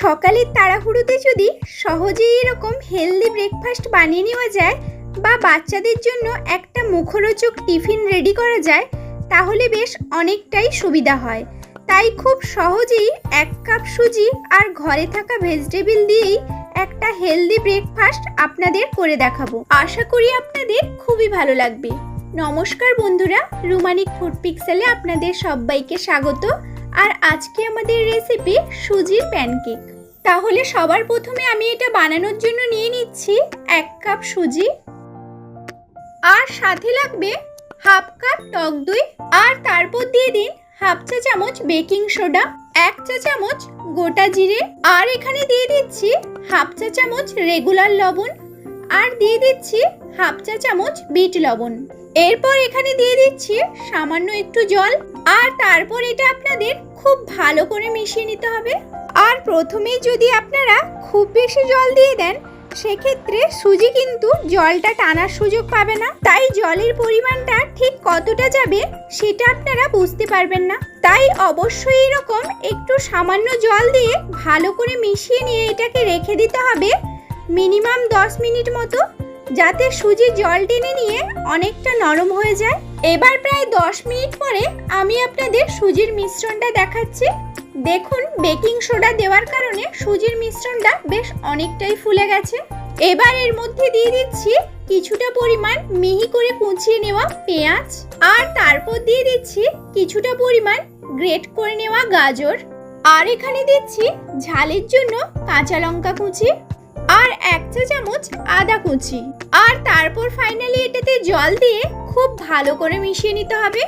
সকালের তাড়াহুড়োতে যদি সহজেই এরকম হেলদি ব্রেকফাস্ট বানিয়ে নেওয়া যায় বা বাচ্চাদের জন্য একটা মুখরোচক টিফিন রেডি করা যায়, তাহলে বেশ অনেকটাই সুবিধা হয়। তাই খুব সহজেই এক কাপ সুজি আর ঘরে থাকা ভেজিটেবিল দিয়েই একটা হেলদি ব্রেকফাস্ট আপনাদের করে দেখাবো। আশা করি আপনাদের খুবই ভালো লাগবে। নমস্কার বন্ধুরা, রুমানিক ফুড পিক্সেলে আপনাদের সবাইকে স্বাগত। আর আজকে আমাদের রেসিপি সুজির প্যানকেক তাহলে সবার প্রথমে আমি এটা বানানোর জন্য নিয়ে নিচ্ছি এক কাপ সুজি। আর সাথে লাগবে হাফ কাপ টক দই। আর তারপর দিয়ে দিন হাফ চা চামচ বেকিং সোডা এক চা চামচ গোটা জিরে। আর এখানে দিয়ে দিচ্ছি হাফ চা চামচ রেগুলার লবণ। আর দিয়ে দিচ্ছি হাফ চা চামচ বিট লবণ। এরপর এখানে দিয়ে দিচ্ছি সামান্য একটু জল। আর তারপর এটা আপনাদের খুব ভালো করে মিশিয়ে নিতে হবে। আর প্রথমেই যদি আপনারা খুব বেশি জল দিয়ে দেন, সেক্ষেত্রে সুজি কিন্তু জলটা টানার সুযোগ পাবে না। তাই জলের পরিমাণটা ঠিক কতটা যাবে, সেটা আপনারা বুঝতে পারবেন না। তাই অবশ্যই এরকম একটু সামান্য জল দিয়ে ভালো করে মিশিয়ে নিয়ে এটাকে রেখে দিতে হবে। মিনিমাম দশ মিনিট মতো, যাতে সুজি জল টেনে নিয়ে অনেকটা নরম হয়ে যায়। এবার প্রায় দশ মিনিট পরে আমি আপনাদের সুজির মিশ্রণটা দেখাচ্ছি। দেখুন, বেকিং সোডা দেওয়ার কারণে সুজির মিশ্রণটা বেশ অনেকটাই ফুলে গেছে। এবার এর মধ্যে দিয়ে দিচ্ছি কিছুটা পরিমাণ মিহি করে কুচিয়ে নেওয়া পেঁয়াজ। আর তারপর দিয়ে দিচ্ছি কিছুটা পরিমাণ গ্রেট করে নেওয়া গাজর। আর এখানে দিচ্ছি ঝালের জন্য কাঁচা লঙ্কা কুচি। আর এক চা চামচ আদা কুচি। আর তারপর ফাইনালি এটাতে জল দিয়ে খুব ভালো করে মিশিয়ে নিতে হবে।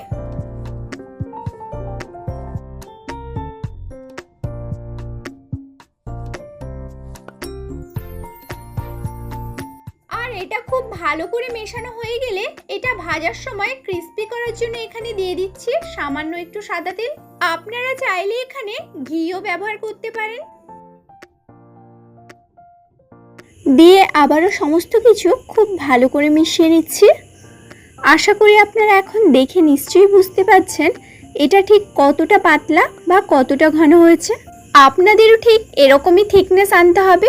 আর এটা খুব ভালো করে মেশানো হয়ে গেলে এটা ভাজার সময় ক্রিস্পি করার জন্য এখানে দিয়ে দিচ্ছি সামান্য একটু সাদা তেল। আপনারা চাইলে এখানে ঘিও ব্যবহার করতে পারেন। দিয়ে আবারও সমস্ত কিছু খুব ভালো করে মিশিয়ে নিচ্ছি। আশা করি আপনারা এখন দেখে নিশ্চয়ই বুঝতে পারছেন এটা ঠিক কতটা পাতলা বা কতটা ঘন হয়েছে। আপনাদেরও ঠিক এরকমই থিকনেস আনতে হবে।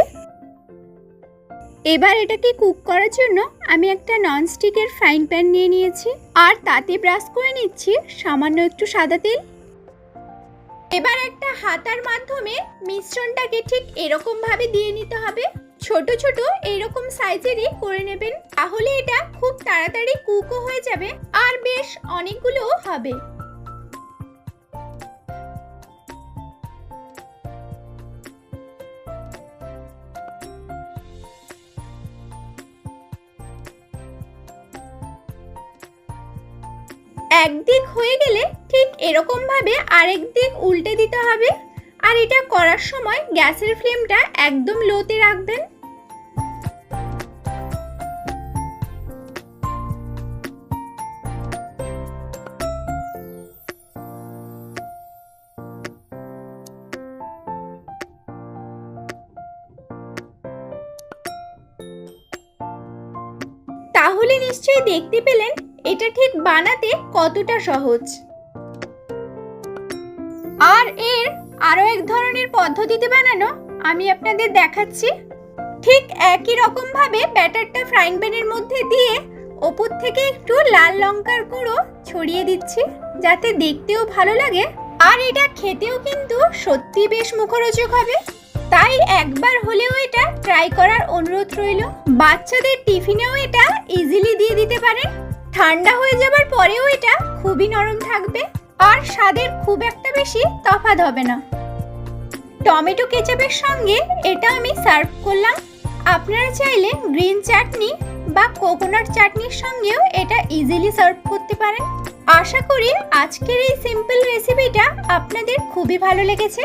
এবার এটাকে কুক করার জন্য আমি একটা ননস্টিকের ফ্রাইং প্যান নিয়ে নিয়েছি। আর তাতে ব্রাশ করে নিচ্ছি সামান্য একটু সাদা তেল। এবার একটা হাতার মাধ্যমে মিশ্রণটাকে ঠিক এরকম ভাবে দিয়ে নিতে হবে। ছোট ছোট এইরকম সাইজেরই করে নেবেন। তাহলে এটা খুব তাড়াতাড়ি কুকও হয়ে যাবে আর বেশ অনেকগুলোও হবে। একদিক হয়ে গেলে ঠিক এরকম ভাবে আরেক দিক উল্টে দিতে হবে। আর এটা করার সময় গ্যাসের ফ্লেমটা একদম লোতে রাখবেন। তাহলে নিশ্চয়ই দেখতে পেলেন, এটা ঠিক বানাতে কতটা সহজ। আর এর আরও এক ধরনের পদ্ধতিতে বানানো, আমি আপনাদের দেখাচ্ছি। ঠিক একই রকমভাবে ব্যাটারটা ফ্রাইং প্যানের মধ্যে দিয়ে ওপর থেকে একটু লাল লঙ্কার গুঁড়ো ছড়িয়ে দিচ্ছি, যাতে দেখতেও ভালো লাগে। আর এটা খেতেও কিন্তু সত্যি বেশ মুখরোচক হবে। তাই একবার হলেও এটা ট্রাই করার অনুরোধ রইল। বাচ্চাদের টিফিনেও এটা ইজিলি দিয়ে দিতে পারেন। ঠান্ডা হয়ে যাবার পরেও এটা খুবই নরম থাকবে। আর স্বাদের খুব একটা বেশি তফাৎ হবে না। টমেটো কেচাপের সঙ্গে এটা আমি সার্ভ করলাম। আপনারা চাইলে গ্রিন চাটনি বা কোকোনাট চাটনির সঙ্গেও এটা ইজিলি সার্ভ করতে পারেন। আশা করি আজকের এই সিম্পল রেসিপিটা আপনাদের খুবই ভালো লেগেছে।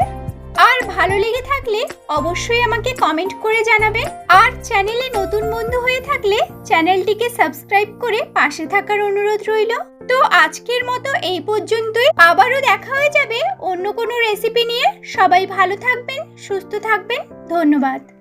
আর ভালো লেগে থাকলে অবশ্যই আমাকে কমেন্ট করে জানাবেন। আর চ্যানেলে নতুন বন্ধু হয়ে থাকলে চ্যানেলটিকে সাবস্ক্রাইব করে পাশে থাকার অনুরোধ রইল। তো আজকের মতো এই পর্যন্তই। আবারও দেখা হয়ে যাবে অন্য কোনো রেসিপি নিয়ে। সবাই ভালো থাকবেন, সুস্থ থাকবেন। ধন্যবাদ।